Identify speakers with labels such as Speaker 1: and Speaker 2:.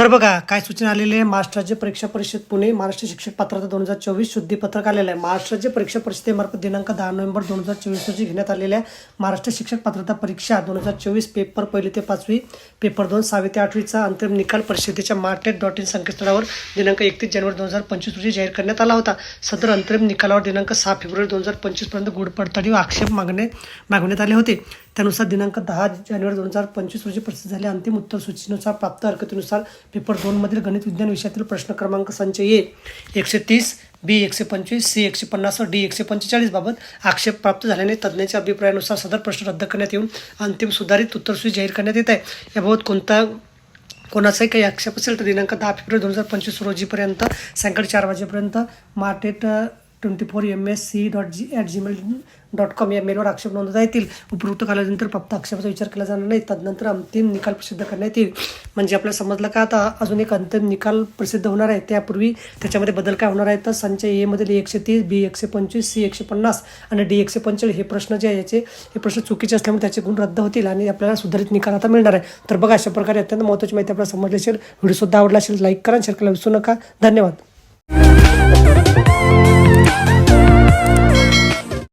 Speaker 1: तर बघा काय सूचना आलेली आहे? महाराष्ट्र राज्य परीक्षा परिषद पुणे महाराष्ट्र शिक्षक पात्रता दोन हजार चोवीस शुद्धीपत्रक आलेलं आहे. महाराष्ट्र राज्य परीक्षा परिषदेमार्फत दिनांक दहा नोव्हेंबर दोन हजार चोवीस रोजी घेण्यात आलेल्या महाराष्ट्र शिक्षक पात्रता परीक्षा दोन हजार चोवीस पेपर पहिली ते पाचवी पेपर दोन सहावी ते आठवीचा अंतिम निकाल परिषदेच्या मार्टेट डॉट इन संकेतस्थळावर दिनांक एकतीस जानेवारी दोन हजार पंचवीस रोजी जाहीर करण्यात आला होता. सदर अंतरिम निकालावर दिनांक सहा फेब्रुवारी दोन हजार पंचवीसपर्यंत गुड पडताळी व आक्षेप मागणे मागवण्यात आले होते. त्यानुसार दिनांक दहा जानेवारी दोन हजार पंचवीस रोजी प्रसिद्ध झाले अंतिम उत्तर सूचीनुसार प्राप्त हरकतीनुसार पेपर दोनमधील गणित विज्ञान विषयातील प्रश्न क्रमांक संच ए एकशे तीस बी एकशे पंचवीस सी एकशे पन्नास डी एकशे पंचेचाळीस बाबत आक्षेप प्राप्त झाल्याने तज्ज्ञांच्या अभिप्रायानुसार सदर प्रश्न रद्द करण्यात येऊन अंतिम सुधारित उत्तरसूची जाहीर करण्यात येत आहे. याबाबत कोणता कोणाचाही काही आक्षेप असेल तर दिनांक दहा फेब्रुवारी दोन हजार पंचवीस रोजीपर्यंत सायंकाळी चार वाजेपर्यंत मार्टेट twenty four M S C dot G at Gmail dot com या मेलवर आक्षेप नोंदवता येतील. उपयुक्त कालावधीनंतर फक्त आक्षेपाचा विचार केला जाणार नाही. तदनंतर अंतिम निकाल प्रसिद्ध करण्यात येईल. म्हणजे आपल्याला समजलं का आता अजून एक अंतिम निकाल प्रसिद्ध होणार आहे? त्यापूर्वी त्याच्यामध्ये बदल काय होणार आहे तर संच एमधील एकशे तीस बी एकशे पंचवीस सी एकशे पन्नास आणि डी एकशे पंचेचाळीस हे प्रश्न जे आहे याचे हे प्रश्न चुकीचे असल्यामुळे त्याचे गुण रद्द होतील आणि आपल्याला सुधारित निकाल आता मिळणार आहे. तर बघा अशा प्रकारे अत्यंत महत्त्वाची माहिती आपल्याला समजली असेल. व्हिडिओसुद्धा आवडला असेल लाईक करा शेअर करायला विसरू नका. धन्यवाद.